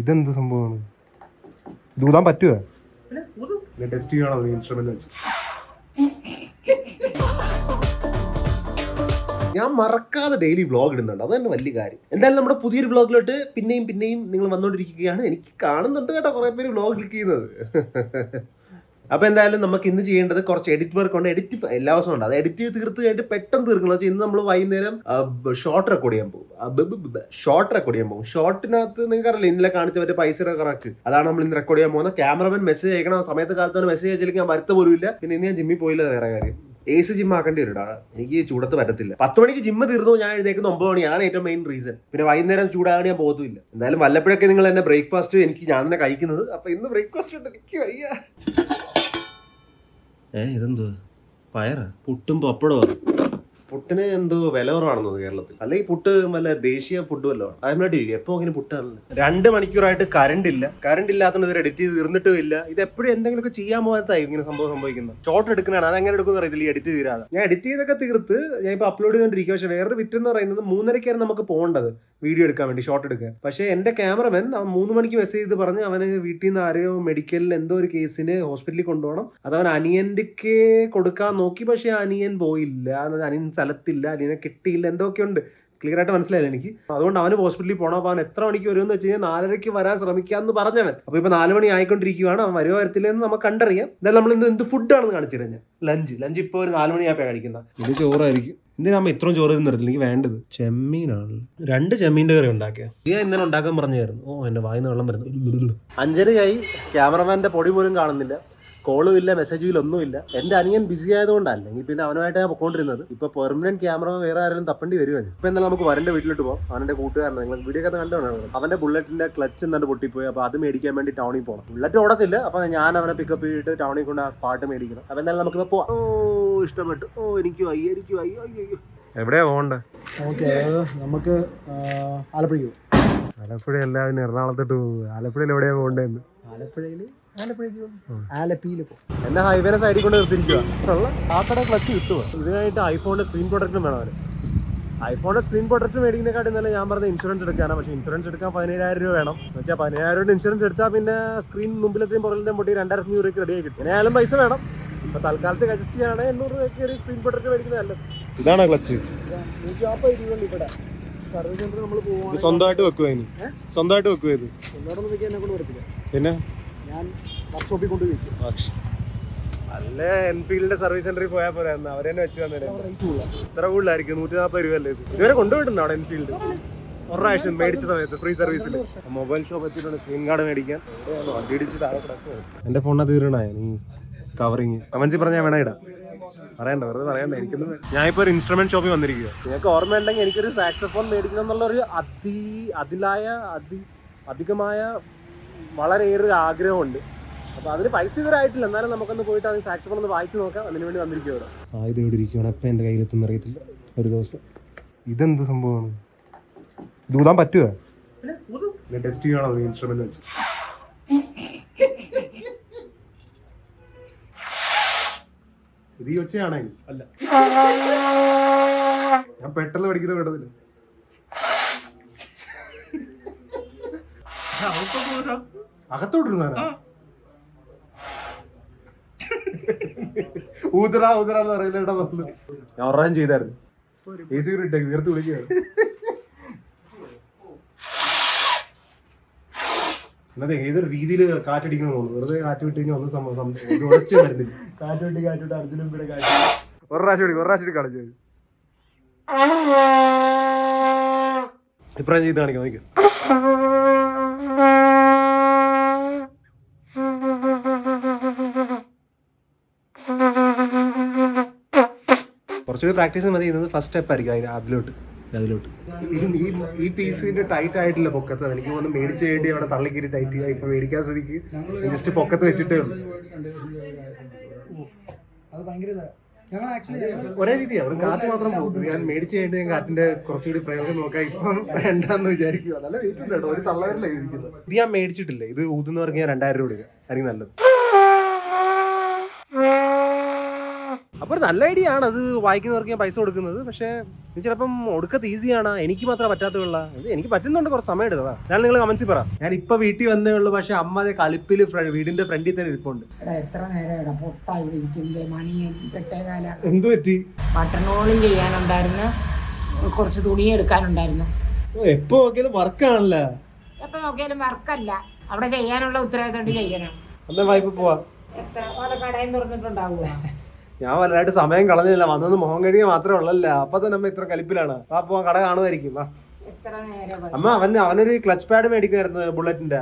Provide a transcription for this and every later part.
ഇതെന്ത് സംഭവമാണ്? ഇത് ഊതാൻ പറ്റുമോ ടെസ്റ്റ് ചെയ്യണോ ഇൻസ്ട്രുമെന്റ് വെച്ച്? ഞാൻ മറക്കാതെ ഡെയിലി വ്ളോഗ് ഇടുന്നുണ്ട്. അത് തന്നെ വലിയ കാര്യം. എന്തായാലും നമ്മുടെ പുതിയൊരു വ്ളോഗിലോട്ട് പിന്നെയും പിന്നെയും നിങ്ങൾ വന്നുകൊണ്ടിരിക്കുകയാണ് എനിക്ക് കാണുന്നുണ്ട് കേട്ടോ കുറെ പേര് വ്ളോഗ് ക്ലിക്ക് ചെയ്യുന്നത്. അപ്പൊ എന്തായാലും നമുക്ക് ഇന്ന് ചെയ്യേണ്ടത് കുറച്ച് എഡിറ്റ് വർക്ക് ഉണ്ട്. എഡിറ്റ് എല്ലാ ദിവസവും ഉണ്ട്. അത് എഡിറ്റ് ചെയ്ത് തീർത്ത് കഴിഞ്ഞിട്ട് പെട്ടെന്ന് തീർക്കണം. വെച്ചാൽ ഇന്ന് നമ്മൾ വൈകുന്നേരം ഷോർട്ട് റെക്കോർഡ് ചെയ്യാൻ പോകും. ഷോർട്ട് റെക്കോർഡ് ചെയ്യാൻ പോകും. ഷോർട്ടിനകത്ത് നിങ്ങൾക്ക് അറിയില്ല ഇന്നലെ കാണിച്ച മറ്റേ പൈസയുടെ കണക്ക്? അതാണ് നമ്മൾ ഇന്ന് റെക്കോർഡ് ചെയ്യാൻ പോകുന്നത്. ക്യാമറമാൻ മെസ്സേജ് അയക്കണം. സമയത്ത് കാലത്താണ് മെസ്സേജ് അയച്ചില്ലെങ്കിൽ ഞാൻ വരുത്ത പോലും ഇല്ല. പിന്നെ ഇന്ന് ഞാൻ ജിമ്മിൽ പോയില്ല വേറെ കാര്യം. എ സി ജിം ആക്കേണ്ടി വരും എനിക്ക് ചൂടത്ത് പറ്റത്തില്ല. പത്ത് മണിക്ക് ജിമ്മ് തീർന്നു. ഞാൻ എഴുന്നേക്കുന്ന ഒമ്പത് മണി. അതാണ് ഏറ്റവും മെയിൻ റീസൺ പിന്നെ വൈകുന്നേരം ചൂടാകാൻ ഞാൻ പോകത്തുമില്ല. എന്തായാലും വല്ലപ്പോഴൊക്കെ നിങ്ങൾ എന്നെ ബ്രേക്ക്ഫാസ്റ്റ് എനിക്ക് ഞാൻ തന്നെ കഴിക്കുന്നത്. അപ്പൊ ഇന്ന് ബ്രേക്ക്ഫാസ്റ്റ് ഉണ്ട്. എനിക്ക് വയ്യ. ഏ ഇതെന്തോ? പയറാ? പുട്ടും പപ്പടോ പുട്ടിന് എന്തോ വില കുറവാണെന്ന് കേരളത്തിൽ. അല്ലെങ്കിൽ പുട്ട് വല്ല ദേശീയ ഫുഡ് വല്ലതും അതിനായിട്ട് എപ്പോ അങ്ങനെ പുട്ടാണല്ലോ രണ്ട് മണിക്കൂറായിട്ട് കറണ്ട് ഇല്ല. കറണ്ട് ഇല്ലാത്തതുകൊണ്ട് ഇത് എഡിറ്റ് ചെയ്ത് തീർന്നിട്ടും ഇല്ല. ഇത് എപ്പോഴും എന്തെങ്കിലുമൊക്കെ ചെയ്യാൻ പോകാത്തായി ഇങ്ങനെ സംഭവം സംഭവിക്കുന്നത്. ഷോർട്ട് എടുക്കുന്നതാണ്. അതെങ്ങനെ എടുക്കുന്ന അറിയത്തില്ല. ഈ എഡിറ്റ് തീരാതെ ഞാൻ എഡിറ്റ് ചെയ്തൊക്കെ തീർത്ത് ഞാൻ ഇപ്പൊ അപ്ലോഡ് ചെയ്തുകൊണ്ടിരിക്കുക പക്ഷേ വേറൊരു വിറ്റ് എന്ന് പറയുന്നത് മൂന്നരക്കായിരുന്നു നമുക്ക് പോകേണ്ടത്. വീഡിയോ എടുക്കാൻ വേണ്ടി ഷോട്ട് എടുക്കാൻ. പക്ഷേ എന്റെ ക്യാമറമാൻ മൂന്ന് മണിക്ക് മെസ്സേജ് ചെയ്ത് പറഞ്ഞ് അവന് വീട്ടിൽ നിന്ന് ആരെയോ മെഡിക്കലിൽ എന്തോ ഒരു കേസിന് ഹോസ്പിറ്റലിൽ കൊണ്ടുപോകണം. അത് അവൻ അനിയന്റെക്ക് കൊടുക്കാൻ നോക്കി പക്ഷേ അനിയൻ പോയില്ല. അനിയൻ സ്ഥലത്തില്ല അനിയനെ കിട്ടിയില്ല എന്തൊക്കെയുണ്ട് ക്ലിയർ ആയിട്ട് മനസ്സിലായില്ല എനിക്ക്? അതുകൊണ്ട് അവന് ഹോസ്പിറ്റലിൽ പോകണം അപ്പോൾ അവൻ എത്ര മണിക്ക് വരുമെന്ന് വെച്ച് കഴിഞ്ഞാൽ നാലരയ്ക്ക് വരാൻ ശ്രമിക്കാമെന്ന് പറഞ്ഞവൻ. അപ്പോൾ ഇപ്പോൾ നാല് മണി ആയിക്കൊണ്ടിരിക്കുകയാണ് അവൻ വരുമോ വരത്തില്ലെന്ന് നമുക്ക് കണ്ടറിയാം. എന്തായാലും നമ്മൾ ഇന്ന് എന്ത് ഫുഡാണെന്ന് കാണിച്ചു തരാം ലഞ്ച് ലഞ്ച് ഇപ്പോൾ ഒരു നാല് മണിയായപ്പോൾ കഴിക്കുന്നത്. ഇത് ചോറായിരിക്കും. എന്തിനാ ഇത്രയും ചോറ് തരത്തില്ല എനിക്ക് വേണ്ടത് ചെമ്മീനാണ്. രണ്ട് ചെമ്മീന്റെ കറി ഉണ്ടാക്കിയ. ഞാൻ ഇന്നലെ ഉണ്ടാക്കാൻ പറഞ്ഞായിരുന്നു. ഓ എന്റെ വായിന്ന് വെള്ളം വരുന്നു. അഞ്ചരയായി ക്യാമറമാന്റെ പൊടി പോലും കാണുന്നില്ല. കോളും ഇല്ല മെസ്സേജും ഇല്ല ഒന്നുമില്ല. എന്റെ അനിയൻ ബിസി ആയതുകൊണ്ടല്ല പിന്നെ അവനുമായിട്ട് ഞാൻ പൊക്കോണ്ടിരുന്നത്. ഇപ്പൊ പെർമനന്റ് ക്യാമറ വേറെ ആരെങ്കിലും തപ്പേണ്ടി വരുവാണ് ഇപ്പൊ എന്നാൽ നമുക്ക് വരന്റെ വീട്ടിലോട്ട് പോകാം അവന്റെ കൂട്ടുകാരനെ നിങ്ങൾ വീഡിയോ ഒക്കെ കണ്ടോണം. അവന്റെ ബുള്ളറ്റിന്റെ ക്ലച്ച് എന്നാണ് പൊട്ടിപ്പോയി. അപ്പൊ അത് മേടിക്കാൻ വേണ്ടി ടൗണിൽ പോകണം ബുള്ളറ്റ് ഓടത്തില്ല. അപ്പൊ ഞാൻ അവനെ പിക്കപ്പ് ചെയ്തിട്ട് ടൗണിൽ കൊണ്ട് ആ പാട്ട് മേടിക്കണം. അപ്പൊ എന്തായാലും നമുക്ക് ഇപ്പൊ പോവാം. ഇഷ്ടപ്പെട്ടു. ഓ എനിക്ക് അയ്യോ എനിക്ക് അയ്യോ അയ്യോ. എവിടെയാ പോകണ്ടേ? ഓക്കെ നമുക്ക് ആലപ്പുഴയ്ക്ക് പോകും ആലപ്പുഴ എല്ലാവരും എറണാകുളത്തോട്ട് പോകും ആലപ്പുഴയിൽ എവിടെയാ പോകണ്ടേന്ന്? ആലപ്പുഴയിൽ ആലപ്പുഴയ്ക്ക് പോകും ആലപ്പിയിൽ പോകും എന്നെ ഹൈവേനെ സൈഡിൽ കൊണ്ട് നിർത്തിയിരിക്കുക ആ കട ക്ലച്ച് കിട്ടുക ഇതിനായിട്ട് ഐഫോണിന്റെ സ്ക്രീൻ പ്രൊട്ടക്റ്റും വേണം അവന്. ഐഫോണിന്റെ സ്ക്രീൻ പ്രൊട്ടക്റ്റ് മേടിക്കുന്നതിനെക്കാട്ടി നല്ല ഞാൻ പറഞ്ഞ ഇൻഷുറൻസ് എടുക്കാനാണ് പക്ഷേ ഇൻഷുറൻസ് എടുക്കാൻ പതിനേഴായിരം രൂപ വേണം. എന്ന് വെച്ചാൽ പതിനേഴായിരം രൂപ ഇൻഷുറൻസ് എടുത്താൽ പിന്നെ സ്ക്രീൻ മുമ്പിലത്തെയും പുറകിലത്തെയും പൊട്ടി രണ്ടായിരത്തി അഞ്ഞൂറ് രൂപയ്ക്ക് റെഡി ആയി കിട്ടും. എങ്ങനെയായാലും പൈസ വേണം. ഇപ്പൊ തൽക്കാലത്ത് അഡ്ജസ്റ്റ് ചെയ്യാനാണെങ്കിൽ എണ്ണൂറ് രൂപയ്ക്ക് ഒരു സ്ക്രീൻ പ്രൊട്ടക്റ്റ് മേടിക്കുന്നത് നല്ലത്. ഇതാണോ ക്ലച്ച് നൂറ്റി നാൽപ്പത് രൂപയുണ്ട് ഇവിടെ. സർവീസ് സെന്റർ നമ്മൾ സ്വന്തമായിട്ട് വെക്കുവാ ഇനി സ്വന്തമായിട്ട് ഇത്? ഒന്നോടൊന്നും വെക്കാൻ എന്നെ കൊണ്ട് വരത്തില്ല പിന്നെ? ഞാൻ വർക്ക്ഷോപ്പിൽ കൊണ്ട് വെക്കും. അല്ല എൻഫീൽഡിന്റെ സർവീസ് സെന്ററിൽ പോയാൽ തന്നെ വെച്ച് തന്നെ ഇത്ര കൂടുതലായിരിക്കും. നൂറ്റി നാൽപ്പത് രൂപ അല്ലേ ഇത്? ഇതുവരെ കൊണ്ടുപോയിട്ടുണ്ടോ അവിടെ എൻഫീൽഡ് ഒരു പ്രാവശ്യം മേടിച്ച സമയത്ത് ഫ്രീ സർവീസിൽ മൊബൈൽ ഷോപ്പ് എത്തിയിട്ടുണ്ട്. സിം കാർഡ് മേടിക്കാൻ ഇടിച്ച് താഴെ എന്റെ ഫോണിനെ തീരണായ നീ കവറിങ് കമൻസി പറഞ്ഞാൽ വേണം ഇടാം. പറയണ്ട വെറുതെ പറയണ്ട എനിക്കൊന്നും ഞാനിപ്പോ ഒരു ഇൻസ്ട്രുമെന്റ് ഷോപ്പിൽ വന്നിരിക്കുക നിങ്ങൾക്ക് ഓർമ്മയുണ്ടെങ്കിൽ എനിക്കൊരു സാക്സഫോൺ മേടിക്കണം എന്നുള്ളൊരു അതി അതിലായ അതി അധികമായ വളരെയേറെ ഒരു ആഗ്രഹമുണ്ട്. അപ്പൊ അതിന് പൈസ ഇതുവരായിട്ടില്ല എന്നാലും നമുക്കൊന്ന് പോയിട്ട് അതിന് സാക്സഫോൺ ഒന്ന് വായിച്ചു നോക്കാം. അതിന് വേണ്ടി വന്നിരിക്കും ഇവിടെ ആ ഇത് ഇവിടെ ഇരിക്കുകയാണ് എപ്പം എന്റെ കയ്യിലെത്തുന്ന അറിയത്തില്ല. ഒരു ദിവസം. ഇതെന്ത് സംഭവമാണ്? ഇത് ഊതാൻ പറ്റുമോ ടെസ്റ്റ് ചെയ്യണോ ഇൻസ്ട്രുമെന്റ് വെച്ച്? ഇത് ഈ ഒച്ചയാണേ അല്ല. ഞാൻ പെട്ടെന്ന് പഠിക്കുന്ന കേട്ടതില്ല അകത്തോട്ടിരുന്നാ ഊതറ ഊതറ എന്ന് പറയുന്ന ഇടം വന്ന്. ഞാൻ ഒറാൻ ചെയ്തായിരുന്നു. എ സി ഇട്ടേ വീർത്ത് വിളിക്കുകയാണ്. അല്ലാതെ ഏതൊരു രീതിയിൽ കാറ്റടിക്കണം തോന്നുന്നു. വെറുതെ കാറ്റ് വിട്ട് കഴിഞ്ഞാൽ ഒന്നും സംഭവം സംഭവം ഒരു കാറ്റ് വരുന്നില്ല. കാറ്റ് വിട്ട് അർജുനും ഇവിടെ കാറ്റ്. ഒരു പ്രാവശ്യം ഒരു പ്രാവശ്യം കളിച്ചു ഇപ്പഴാണ് ചെയ്ത് കാണിക്കാം നോക്കി. കുറച്ചുകൂടി പ്രാക്ടീസ് മതി. ചെയ്യുന്നത് ഫസ്റ്റ് സ്റ്റെപ്പ് ആയിരിക്കും അതിന് അതിലോട്ട്. അതിലോട്ട്. ഈ ഈ പീസിന്റെ ടൈറ്റ് ആയിട്ടില്ല പൊക്കത്ത്. എനിക്ക് തോന്നുന്നു മേടിച്ച് വേണ്ടി അവിടെ തള്ളിക്കിരി ടൈറ്റ് ചെയ്യാം ഇപ്പൊ മേടിക്കാൻ സ്ഥിതിക്ക്. ജസ്റ്റ് പൊക്കത്ത് വെച്ചിട്ടേ ഉള്ളൂ. അത് ഭയങ്കര ഒരേ രീതിയാ. ഒരു കാറ്റ് മാത്രം പോകും. ഞാൻ മേടിച്ചു കഴിഞ്ഞിട്ട് ഞാൻ കാറ്റിന്റെ കുറച്ചുകൂടി പ്രയോഗം നോക്കാം. ഇപ്പം വേണ്ടെന്ന് വിചാരിക്കുക. നല്ല വെയിറ്റ് ഉണ്ട് കേട്ടോ. ഒരു തള്ളവരല്ലേ ഇരിക്കുന്നത്. ഇത് ഞാൻ മേടിച്ചിട്ടില്ല. ഇത് ഊതുന്ന് പറഞ്ഞാൽ രണ്ടായിരം രൂപ കൊടുക്കുക ആയിരിക്കും നല്ലത്. അപ്പോൾ നല്ല ഐഡിയ ആണ്. അത് വായിക്കുന്നവർക്ക് ഞാൻ പൈസ കൊടുക്കുന്നത്. പക്ഷേ ഇത് ചിലപ്പം ഒടുക്കത്ത് ഈസിയാണ് എനിക്ക് മാത്രമേ പറ്റാത്തുള്ള. ഇത് എനിക്ക് പറ്റുന്നുണ്ട് കുറച്ച് സമയം എടുത്തതാ. ഞാൻ നിങ്ങൾ കമൻസിൽ പറ. ഞാൻ ഇപ്പൊ വീട്ടിൽ വന്നേ ഉള്ളൂ. പക്ഷെ അമ്മ അതേ കളിപ്പിൽ വീടിന്റെ ഫ്രണ്ടിൽ തന്നെ ഇരിപ്പുണ്ട്. എടാ എത്ര നേരം ഇവിടെ ഇരിക്കുന്നത് മണി എട്ടേകാല. എന്തു പറ്റി? ബട്ടൺ റോളും ചെയ്യാനുണ്ടായിരുന്നു. കുറച്ച് തുണി എടുക്കാനുണ്ടായിരുന്നു. എപ്പോ നോക്കിയാലും വർക്കാണല്ലോ എപ്പൊ നോക്കിയാലും വർക്കല്ല അവിടെ ചെയ്യാനുള്ള ഉത്തരവാദിത്തം ചെയ്യണം. എന്നാ വായ്പ പോവാ. എത്ര? കടയും തുറന്നിട്ടുണ്ടാവുക ഞാൻ വലുതായിട്ട് സമയം കളഞ്ഞില്ല. വന്നത് മുഖം കഴുകിയ മാത്രമേ ഉള്ളല്ല. അപ്പൊ തന്നെ അമ്മ ഇത്ര കലിപ്പിലാണ്. അപ്പൊ പോവാൻ കട കാണുമായിരിക്കും. വാ. എത്ര നേരം അമ്മ അവൻ അവനൊരു ക്ലച്ച് പാഡ് മേടിക്കുമായിരുന്നു ബുള്ളറ്റിന്റെ.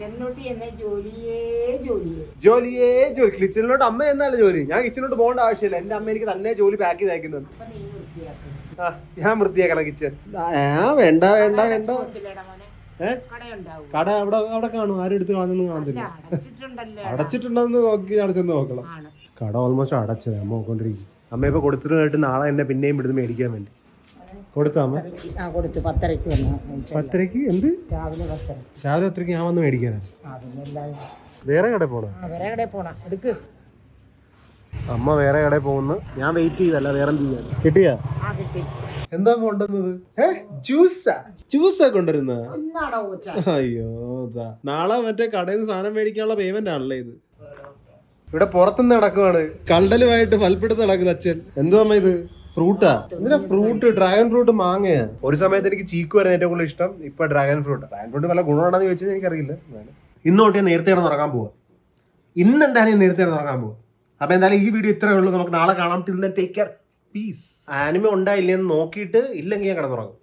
ജോലിയേ ജോലിയേ. ജോലിയേ ജോലി. കിച്ചണിലോട്ട് അമ്മ എന്നല്ല ജോലി. ഞാൻ കിച്ചണിലോട്ട് പോകേണ്ട ആവശ്യമില്ല. എന്റെ അമ്മ എനിക്ക് തന്നെ ജോലി പാക്ക് ചെയ്ത് അയക്കുന്നുണ്ട്. ആ ഞാൻ വൃത്തിയാക്കണം കിച്ചൺ. ആ വേണ്ട വേണ്ട വേണ്ട. കൊടുത്തില്ലേടാ മോനെ. കടയുണ്ടാവും. കട അവിടെ അവിടെ കാണും. ആരും എടുത്ത് കാണുന്നു കാണത്തില്ല. അടച്ചിട്ടുണ്ടല്ലോ. അടച്ചിട്ടുണ്ടെന്ന് നോക്കി അടച്ചെന്ന് ചെന്ന് നോക്കണം. ആണ്. കട ഓൾമോസ്റ്റ് അടച്ചത് അമ്മ നോക്കൊണ്ടിരിക്കും അമ്മ ഇപ്പൊ കൊടുത്തിട്ട് നാളെ എന്നെ പിന്നെയും ഇവിടുന്ന് മേടിക്കാൻ വേണ്ടി. കൊടുത്ത അമ്മ? ആ കൊടുത്ത്. പത്തരയ്ക്ക് വന്നു. പത്തരക്ക് എന്ത്? രാവിലെ പത്തര. രാവിലെ പത്തരക്ക് ഞാൻ വന്ന് മേടിക്കാനാ? വേറെ കട പോണോ? വരെ കടയിൽ പോണോ. എടുക്ക്. അമ്മ വേറെ കടയിൽ പോകുന്നു. ഞാൻ വെയിറ്റ് ചെയ്തല്ല വേറെ കിട്ടിയാ? എന്താ കൊണ്ടുവന്നത്? ഏ ജ്യൂസാ ജ്യൂസാ കൊണ്ടുവരുന്ന അയ്യോ. നാളെ മറ്റേ കടയിൽ നിന്ന് സാധനം മേടിക്കാനുള്ള പേയ്മെന്റ് ആണല്ലേ ഇത്. ഇവിടെ പുറത്തുനിന്ന് നടക്കുവാണ് കണ്ടലുമായിട്ട് ഫലപ്പെടുത്ത് നടക്കുന്ന അച്ഛൻ. എന്തോ അമ്മ ഇത്? ഫ്രൂട്ടാ? എന്തിനാ ഫ്രൂട്ട്? Dragon fruit മാങ്ങയാ? ഒരു സമയത്ത് എനിക്ക് ചീക്ക് വരുന്ന ഏറ്റവും കൂടുതൽ ഇഷ്ടം. ഇപ്പൊ ഡ്രാഗൺ ഫ്രൂട്ട്. ഡ്രാഗൺ ഫ്രൂട്ട് നല്ല ഗുണമാണെന്ന് ചോദിച്ചത് എനിക്കറിയില്ല. ഇന്നോട്ട് ഞാൻ നേരത്തെ ഉറങ്ങാൻ പോവാ. ഇന്ന് എന്തായാലും ഞാൻ നേരത്തെ ഉറങ്ങാൻ പോവാ. അപ്പൊ എന്തായാലും ഈ വീഡിയോ ഇത്രയേ ഉള്ളൂ. നമുക്ക് നാളെ കാണാം. ടിൽ ടേക്ക് കെയർ പീസ് ആനിമ ഉണ്ടായില്ലെന്ന് നോക്കിയിട്ട് ഇല്ലെങ്കിൽ ഞാൻ കിടന്നുറങ്ങും.